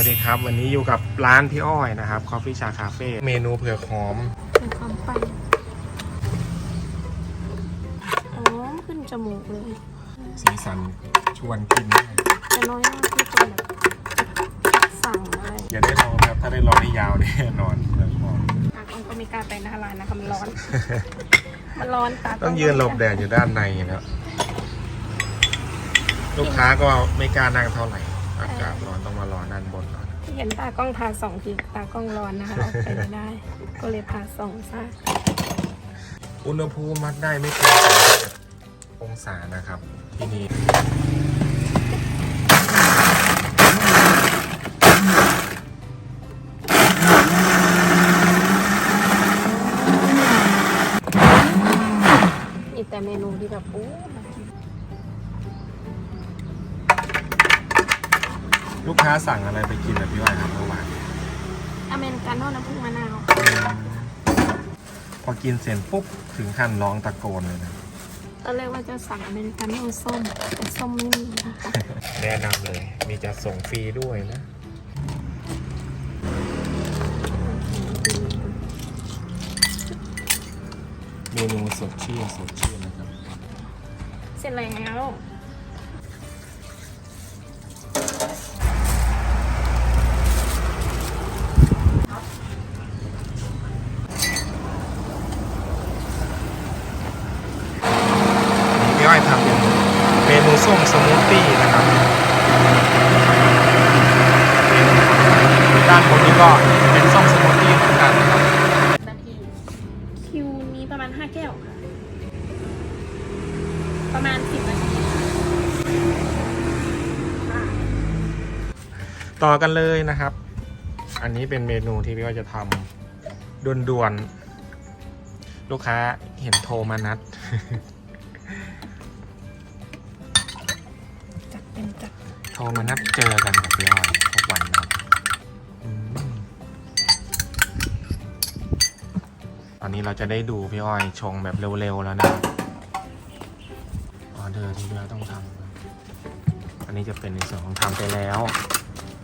วัสดีครับ วันนี้อยู่กับร้านพี่อ้อยนะครับ Coffee Cha Cafe เมนูเผือกหอมมีความปังหอมขึ้นจมูกเลย สีสันชวนกินมากแต่น้อยมากที่จะแบบสั่งอะไรอย่าได้รอครับ ถ้าได้รอได้ยาวแน่นอนเผือกหอมตากล้องก็ไม่กล้าไปหน้าร้านนะคะมันร้อน มันร้อนตากล้ต้องยืนหลบแดดอยู่ด้านในนะลูกค้าก็ไม่กล้านั่งเท่าไหร่ อากาศร้อนต้องมารอด้านบนก่อนที่เห็นตากล้องพาสองทีตากล้องร้อนนะคะออกไปไม่ได้ ก็เลยพาสองซะอุณหภูมิมัดได้ไม่เกิน31องศานะครับที่นี่มีแต่เมนูที่แบบโอ้ ลูกค้าสั่งอะไรไปกินแบบพี่อ้อยครับเมื่อวานอเมริกาโน่น้ำผึ้งมะนาวพอกินเสร็จปุ๊บถึงขั้นร้องตะโกนเลยนะตอนแรกว่าจะสั่งอเมริกาโน่ส้มแต่ส้มไม่มีนะคะแนะนำเลย มีจะส่งฟรีด้วยนะเมนูสดชื่นสดชื่นนะครับ เสร็จแล้ว ต่อกันเลยนะครับ อันนี้เป็นเมนูที่พี่อ้อยจะทำด่วนๆ ลูกค้าเห็นโทรมานัด จัดเป็นจัดโทรมานัดเจอกันกับพี่อ้อยทุกวันนะครับอืมตอนนี้เราจะได้ดูพี่อ้อยชงแบบเร็วๆแล้วนะครับออเดอร์ที่พี่อ้อยต้องทำอันนี้จะเป็นในส่วนของทำไปแล้วอั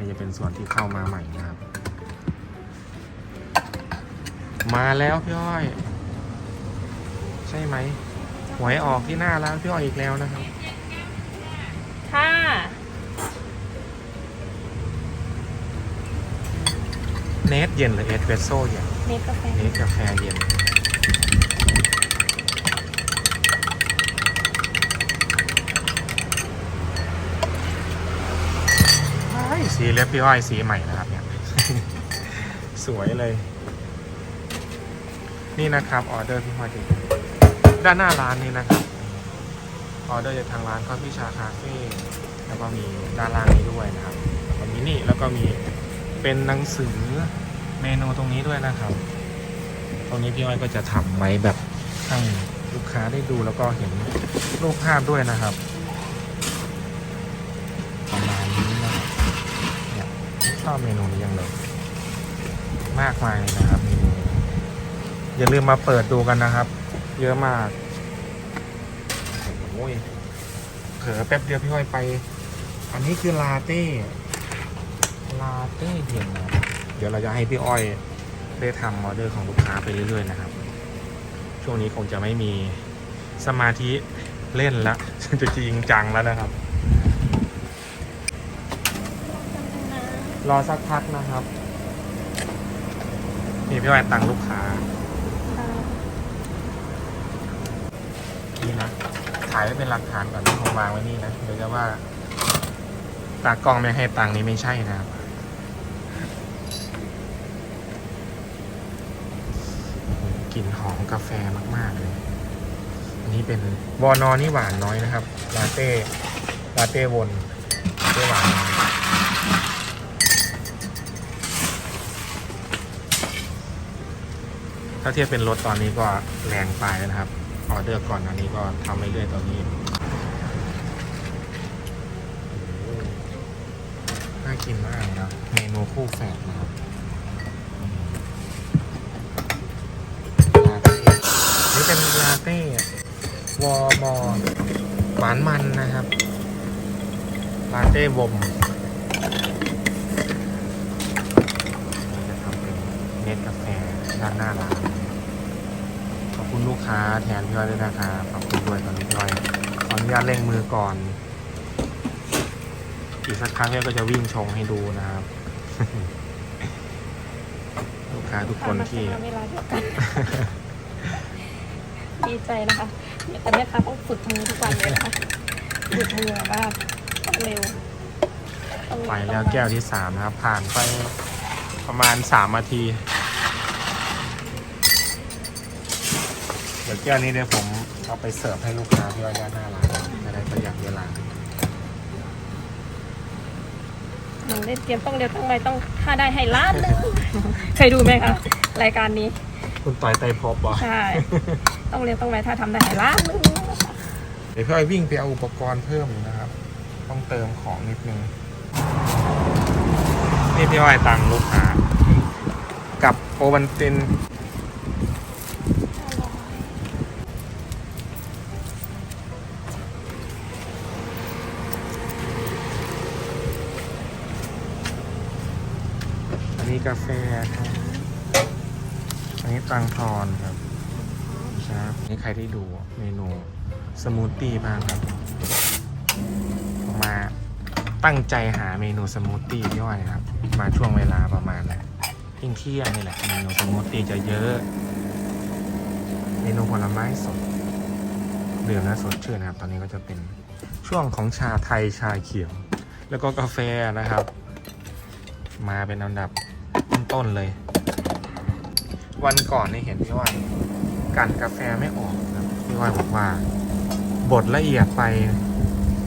นนี้จะเป็นส่วนที่เข้ามาใหม่นะครับ มาแล้วพี่อ้อย ใช่ไหมหวยออกที่หน้าร้านพี่อ้อยอีกแล้วนะครับ ค่ะ เนสเย็นหรือเอสเปรสโซ่เย็นเมกาแฟเนสกาแฟเย็น ใช่สีเล็บพี่อ้อยสีใหม่นะครับเนี่ย สวยเลย นี่นะครับออเดอร์พี่อ้อยด้านหน้าร้านนี้นะครับออเดอร์จากทางร้านข้าวพี่ชาคาเฟ่แล้วก็มีด้านล่างนี้ด้วยนะครับมีนี่แล้วก็มีเป็นหนังสือเมนูตรงนี้ด้วยนะครับ ตรงนี้พี่อ้อยก็จะทำไว้แบบให้ลูกค้าได้ดูแล้วก็เห็นรูปภาพด้วยนะครับประมาณนี้นะครับเนี่ย ชอบเมนูนี้ยังเลย มากมายเลยนะครับเมนูอย่าลืมมาเปิดดูกันนะครับ เยอะมากโอ้ยเผลอแป๊บเดียวพี่อ้อยไป อันนี้คือลาเต้ลาเต้เย็นนะเดี๋ยวเราจะให้พี่อ้อยได้ทำออเดอร์ของลูกค้าไปเรื่อยๆนะครับ ช่วงนี้คงจะไม่มีสมาธิเล่นละจะจริงจังแล้วนะครับ รอสักพักนะครับนี่พี่อ้อยตังลูกค้านี่นะถ่ายไว้เป็นหลักฐานก่อนที่ผมวางไว้นี่นะเดี๋ยวจะว่าตากล้องไม่ให้ตังนี่ไม่ใช่นะครับกลิ่นหอมกาแฟมาก ๆ เลย อันนี้เป็นวอนอนี่หวานน้อยนะครับ ลาเต้ ลาเต้วนเต้หวานน้อย ถ้าเทียบเป็นรถตอนนี้ก็แรงไปนะครับ ออเดอร์ก่อนอันนี้ก็ทำไปเรื่อยๆตอนนี้ น่ากินมากนะเมนูคู่แฝดนะครับลาเต้นี่เป็นลาเต้วอมอหวานมันนะครับ ลาเต้วมล็ดกาแฟด้านหน้าร้าน คุณลูกค้าแทนพี่อ้อยด้วยนะครับขอบคุณด้วยตอนนี้พี่อ้อยขออนุญาตเร่งมือก่อน อีกสักครั้งพี่อ้อยก็จะวิ่งชงให้ดูนะครับ ลูกค้าทุกคนที่ทำมาเวลาเดียวกัน ดีใจนะคะ แต่แม่ค้าต้องฝึกมือทุกวันเลยนะคะฝึกมือแบบว่าต้องเร็วต้องไปแล้วแก้วที่สามนะครับ ผ่านไปประมาณสามนาที เดี๋ยวแก้วนี้เดี๋ยวผมเอาไปเสิร์ฟให้ลูกค้าที่ว่าด้านหน้าร้านจะได้ประหยัดเวลาหนูเล่นเกมต้องเร็วต้องไวต้องถ้าได้ให้ล้านหนึงเคยดูไหมคะรายการนี้คุณต่อยไตรภพบอะใช่ต้องเร็วต้องไวถ้าทำได้ให้ล้านหนึงเดี๋ยวพี่อ้อยวิ่งไปเอาอุปกรณ์เพิ่มนะครับ ต้องเติมของนิดนึงนี่พี่อ้อยตังค์ลูกค้ากับโอวันติน กาแฟครับ อันนี้ตังทอนครับ ครับ นี่ใครที่ดูเมนูสมูทตี้บ้างครับ มาตั้งใจหาเมนูสมูทตี้ย่อยครับ มาช่วงเวลาประมาณแหละเที่ยงเที่ยงนี่แหละเมนูสมูทตี้จะเยอะ เมนูผลไม้สดดื่มแล้วสดชื่นนะครับ ตอนนี้ก็จะเป็นช่วงของชาไทยชาเขียว แล้วก็กาแฟนะครับ มาเป็นอันดับ ต้นเลย วันก่อนนี่เห็นพี่ว่ายกันกาแฟไม่ออกครับพี่ว่ายบอกว่าบดละเอียดไป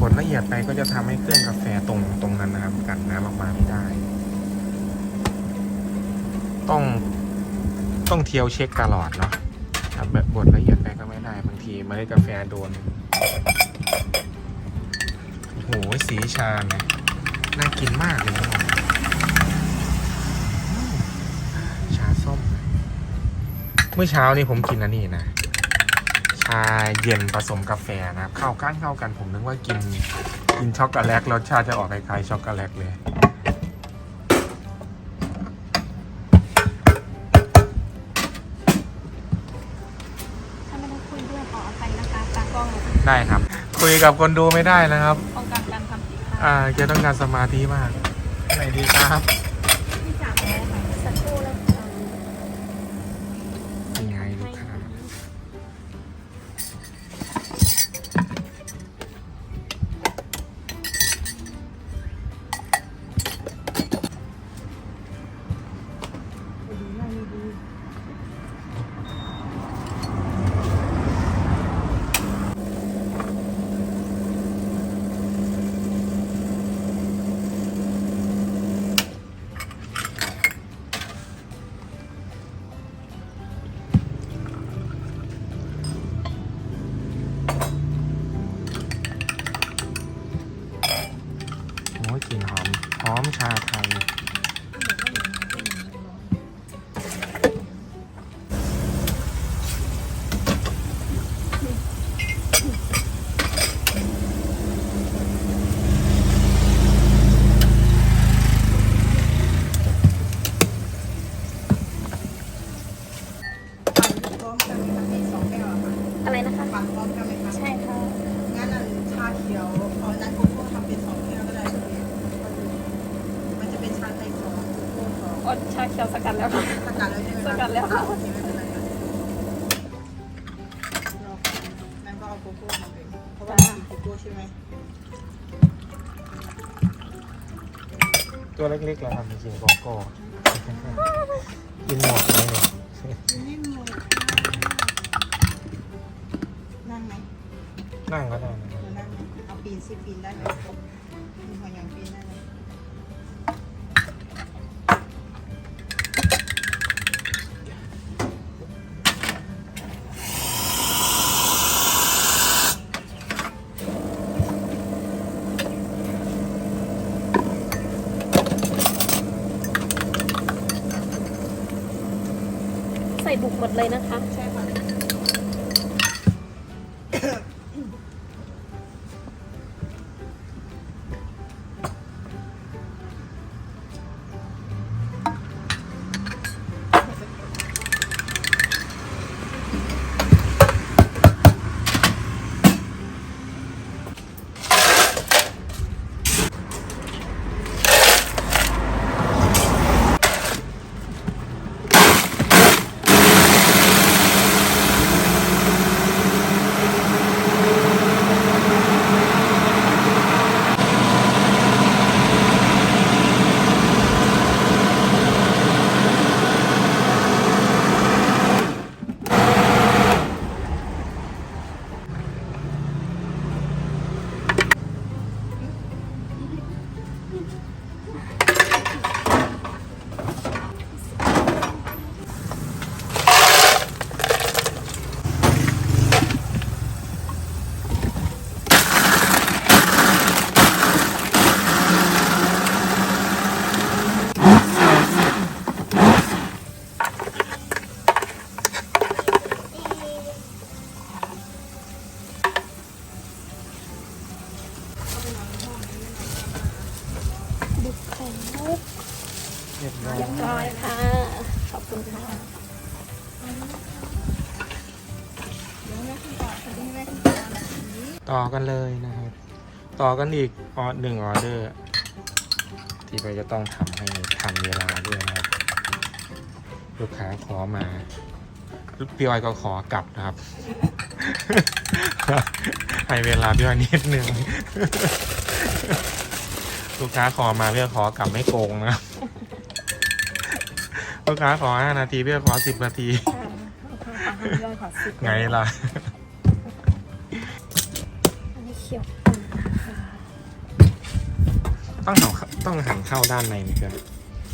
บดละเอียดไปก็จะทำให้เครื่องกาแฟตรงตรงนั้นนะครับ กันน้ำออกมาไม่ได้ ต้องต้องเที่ยวเช็คตลอดเนาะครับแบบบดละเอียดไปก็ไม่ได้บางทีเมล็ดกาแฟโดนโอ้โหสีชาเนี่ยน่ากินมากเลยนะครับอืมชาส้ม เมื่อเช้านี่ผมกินอันนี้นะ ชาเย็นผสมกาแฟนะครับเข้ากันเข้ากันผมนึกว่ากินกินช็อกโกแลตรสชาติจะออกคล้ายๆช็อกโกแลตเลยถ้าไม่ได้คุยด้วยขออภัยนะคะตากล้องได้ครับ คุยกับคนดูไม่ได้นะครับป้องกันการทำผิดพลาดอ่าจะต้องการสมาธิมากไหนดีครับ โกโก้มาเลยเพราะว่ามันกินโกโก้ใช่ไหมตัวเล็กๆเราทำเป็นกินโกโก้กินหมดเลยเนี่ยนิ่มเลยนั่งไหมนั่งก็ได้นะเออนั่งไหมเอาปีนสิปีนได้ไหมมีหัวอย่างปีนได้ไหม บุกหมดเลยนะคะ ใช่ นเลยนะครับ ต่อกันอีกออหนึ่งออเดอร์ ที่เราจะต้องทำให้ทันเวลาด้วยนะครับ ลูกค้าขอมาพี่อ้อยก็ขอกลับนะครับ ให้เวลาพี่อ้อยนิดนึง ลูกค้าขอมาเพื่อขอกลับไม่โกงนะครับลูกค้าขอห้านาทีเพื่อขอสิบนาทีค่ะลูกค้าขอให้ย่อยขอสิบไงล่ะอันนี้เขียวอ่อนค่ะต้องหันเข้าต้องหันเข้าด้านในนี่ครับ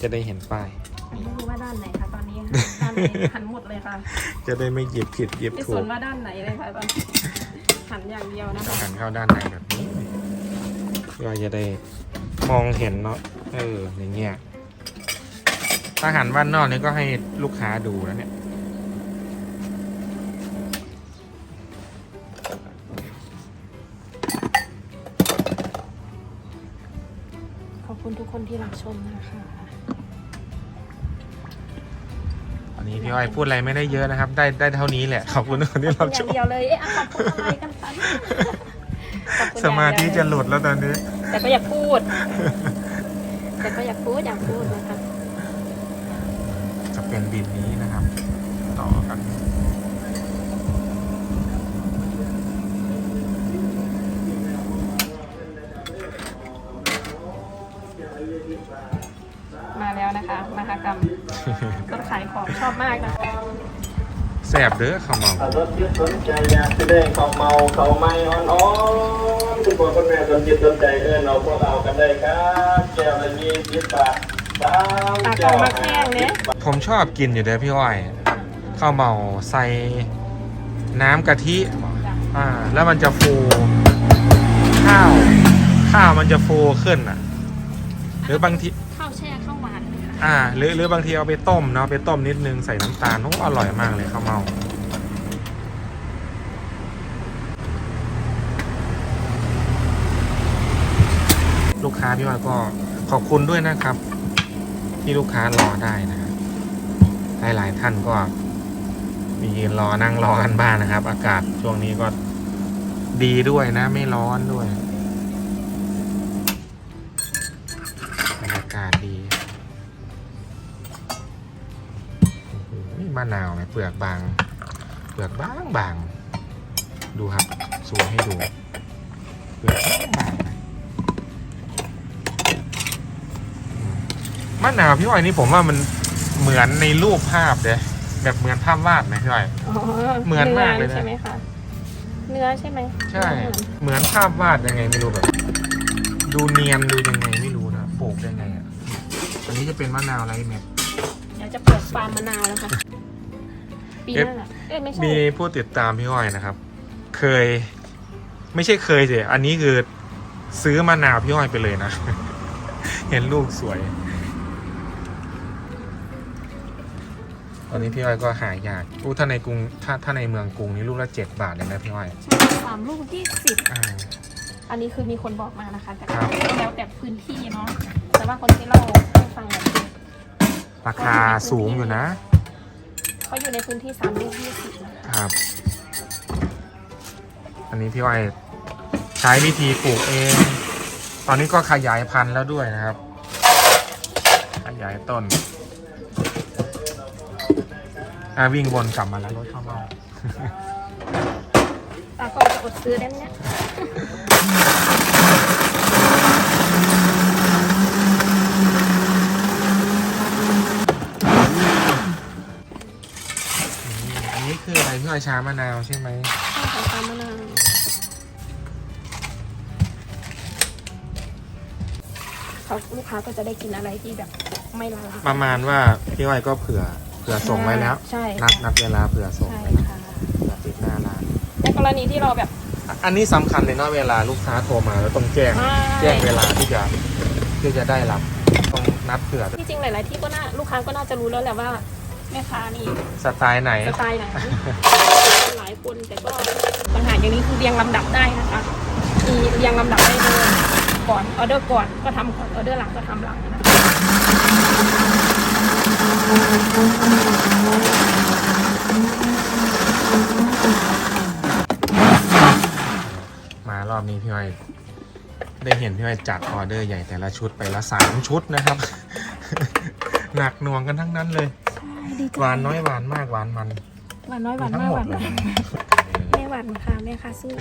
จะได้เห็นป้ายไม่รู้ว่าด้านไหนคะตอนนี้ด้านไหนหันหมดเลยค่ะจะได้ไม่หยิบผิดหยิบไม่ถูสกนว่าด้านไหนเลยค่ะตอนนี้หันอย่างเดียวนะต้องคะหันเข้าด้านในแบบนี้เพื่อจะได้มองเห็นเนาะเอออย่างเงี้ยถ้าหันด้านนอกนี่ก็ให้ลูกค้าดูแล้วเนี่ย คุณทุกคนที่รับชมนะคะ อันนี้พี่อ้อยพูดอะไรไม่ได้เยอะนะครับ ได้ได้เท่านี้แหละ ขอบคุณทุกคนที่ขอรับบคุชณมอย่างเดียวเลยเอ๊ะอะขอบคุณอะไรกันคะขอบคุณสมาธิอย่งเดีจะยวหลุดแล้วตอนนี้ แต่ก็อยากพูด แต่ก็อยากพูดอยากพูดนะคะ จะเป็นบินนี้นะครับ ต่อกัน มาแล้วนะคะ มหากรรมรถขายของชอบมากนะคะแสบเด้อขมเมาถ้ารถยึดสนใจอยากแสดงเขาเมาเขาไม่อ่อนๆทุกคนคนแม่สนจิตสนใจเอินเราพวกเรากันได้ครับแก้วละยี่สิบบาทสามตากแก้องวมาแข้งเนี่ยผมชอบกินอยู่เด้อพี่อ้อยข้าวเมาใส่น้ำกะทิอ่าแล้วมันจะฟู ข้าว ข้าวมันจะฟูขึ้นอะ หรือบางทีข้าวแช่ข้าวหวานไหมคะอ่า หรือหรือบางทีเอาไปต้มเนาะไปต้มนิดนึงใส่น้ำตาลโอ้อร่อยมากเลยข้าวเมาลูกค้าพี่ว่าก็ขอบคุณด้วยนะครับ ที่ลูกค้ารอได้นะครับหลายๆท่านก็มียืนรอนั่งรอกันบ้างนะครับ อากาศช่วงนี้ก็ดีด้วยนะ ไม่ร้อนด้วย มะนาวไหมเปลือกบาง เปลือกบางบาง ดูครับซูมให้ดู เปลือกบางบางนะอืมมะนาวพี่อ้อยนี่ผมว่ามันเหมือนในรูปภาพเลยแบบเหมือนภาพวาดไหมพี่อ้อยอ๋อเหมือนมากเลยนะ ใช่ไหมคะเนื้อใช่ไหมใช่ เหมือนภาพวาดยังไงไม่รู้แบบ ดูเนียนดูยังไงไม่รู้นะปลูกยังไงอะอันนี้จะเป็นมะนาวไรเม็ดเดี๋ยวจะเปิดฟาร์มมะนาวแล้วค่ะ ปีหน้าเอ้ยไม่ใช่มีผู้ติดตามพี่อ้อยนะครับ เคย ไม่ใช่เคยสิอันนี้คือซื้อมะนาวพี่อ้อยไปเลยนะ เห็นลูกสวย ตอนนี้พี่อ้อยก็หายากอู้ถ้าในกรุงถ้าถ้าในเมืองกรุงนี่ลูกละเจ็ดบาทเลยนะพี่อ้อยสามลูกยี่สิบอ่า อันนี้คือมีคนบอกมานะคะ แต่ครับ แล้วแต่พื้นที่เนาะแต่ว่าคนที่เล่าให้ฟังแบบนี้ราคาสูงอยู่นะ เขาอยู่ในพื้นที่สามลูกยี่สิบนะคะครับ อันนี้พี่อ้อยใช้วิธีปลูกเอง ตอนนี้ก็ขยายพันธุ์แล้วด้วยนะครับ ขยายต้นอะวิ่งวนกลับมาแล้วรถเข้ามาตาก็จะอดซื้อได้ไหมเนี่ย ไรพี่อ้อยชามะนาวใช่ไหมข้าวของฟามะนาวเขาลูกค้าก็จะได้กินอะไรที่แบบไม่ละลายประมาณว่าพี่อ้อยก็เผื่อเผื่อส่งไว้แล้ว ใช่นัดนัดเวลาเผื่อส่งใช่ไว้แล้วค่ะเผื่อติดหน้าร้านในกรณีที่เราแบบ อะอันนี้สำคัญเลยเนาะเวลาลูกค้าโทรมาแล้วต้องแจ้งแจ้งเวลาที่จะที่จะได้รับต้องนัดเผื่อที่จริงหลาย ๆ ที่ก็น่าลูกค้าก็น่าจะรู้แล้วแหละว่า แม่ค้านี่สไตล์ไหน สไตล์ไหน หลายคนแต่ก็ปัญหาอย่างนี้คือเรียงลำดับได้นะคะมีเรียงลำดับได้เลยก่อนออเดอร์ก่อนก็ทำก่อนออเดอร์หลังก็ทำหลังนะคะมารอบนี้พี่อ้อยได้เห็นพี่อ้อยจัดออเดอร์ใหญ่แต่ละชุดไปละสามชุดนะครับ หนักหน่วงกันทั้งนั้นเลย ดีใจหวานน้อยหวานมากหวานมันหวานน้อยหวานทั้งมากหมหดวานเลยมากแม่หวานค่ะแม่ค่ะสู้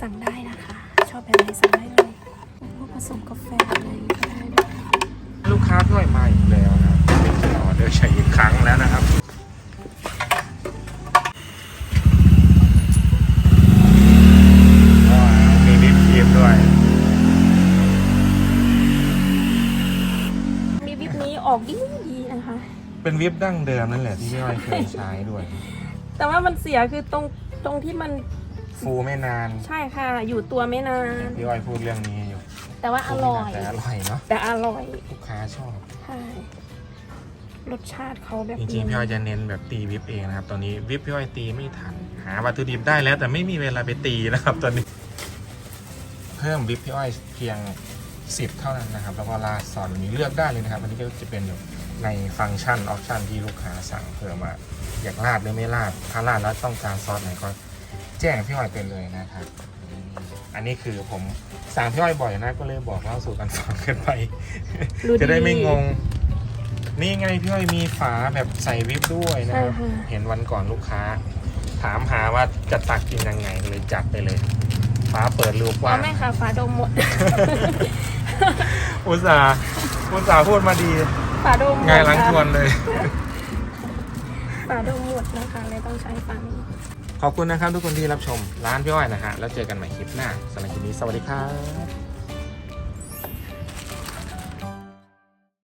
สั่งได้นะคะ ชอบแบบไหนสั่งได้เลยพวกผสมกาแฟอะไรอย่างงี้ก็ได้ด้วยลูกค้าพี่อ้อยมาอีกแล้วนะเป็นออเดอร์ใช้อีกครั้งแล้วนะครับ ว้าวมีวิปครีมด้วย มีวิปนี้ออกดีดีนะคะ เป็นวิปดั้งเดิมนั่นแหละที่พี่อ้อยเคยใช้ด้วย แต่ว่ามันเสียคือตรงตรงที่มันฟูไม่นานใช่ค่ะ อยู่ตัวไม่นาน พี่อ้อยพูดเรื่องนี้อยู่ แต่ว่าอร่อย แต่อร่อยเนาะแต่อร่อย ลูกค้าชอบใช่รสชาติเขาแบบจริงๆพี่อ้อยจะเน้นแบบตีวิปเองนะครับ ตอนนี้วิปพี่อ้อยตีไม่ทัน หาวัตถุดิบได้แล้ว แต่ไม่มีเวลาไปตีนะครับตอนนี้ เพิ่มวิปพี่อ้อยเพียง10เท่านั้นนะครับ แล้วก็ราดซอสนี้เลือกได้เลยนะครับ อันนี้ก็จะเป็นอยู่ ในฟังก์ชันออปชันที่ลูกค้าสั่งเพิ่มมาอยากราดหรือไม่ราดถ้าราดแล้วต้องการซอสไหนก็แจ้งพี่อ้อยไปเลยนะครับอืมอันนี้คือผมสั่งพี่อ้อยบ่อยนะก็เลยบอกเล่าสู่กันฟังกันไปจะได้ไม่งง นี่ไงพี่อ้อยมีฝาแบบใส่วิปด้วยนะใช่ครับค่ะ เห็นวันก่อนลูกค้า ถามหาว่าจะตักกินยังไงเลยจัดไปเลยฝาเปิดรูกอ๋อว้างไม่ค่ะฝาดมหมด อุตส่าห์อุตส่าห์พูดมาดี ฝาดมหมดไงายหลังทวนค่ะเลย ฝาดมหมดนะคะเลยต้องใช้ฝานี้ ขอบคุณนะครับทุกคนที่รับชมร้านพี่อ้อยนะฮะ แล้วเจอกันใหม่คลิปหน้าสำหรับคลิปนี้สวัสดีครับ